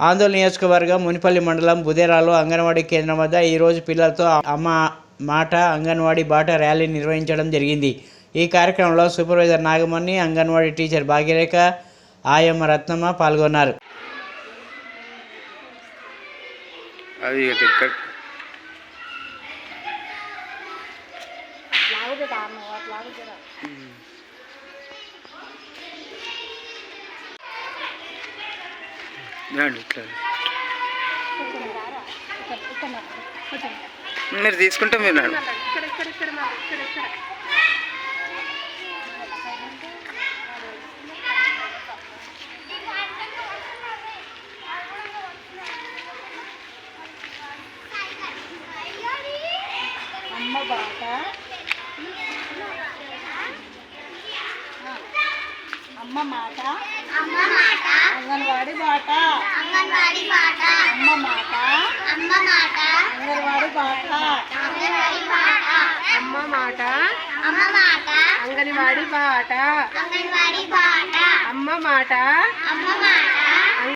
ఆందోళన నియోజకవర్గం మునిపల్లి మండలం బుదేరాలో అంగన్వాడీ కేంద్రం వద్ద ఈరోజు పిల్లలతో అమ్మ మాట అంగన్వాడీ బాట ర్యాలీ నిర్వహించడం జరిగింది. ఈ కార్యక్రమంలో సూపర్వైజర్ నాగమణి అంగన్వాడీ టీచర్ భాగ్యరేఖ ఆయమ్మ రత్నమ్మ పాల్గొన్నారు. అది ఇట్లా. మీరు తీసుకుంటే మీరు రండి. అమ్మ బాట అమ్మ మాట? అమ్మ మాట? అంగన్వాడి బాట? అంగన్వాడి బాట? అమ్మ మాట? అమ్మ మాట? అంగన్వాడి బాట? అంగన్వాడి బాట? అమ్మ మాట? అమ్మ మాట? అంగన్వాడి బాట? అంగన్వాడి బాట? అమ్మ మాట? అమ్మ మాట?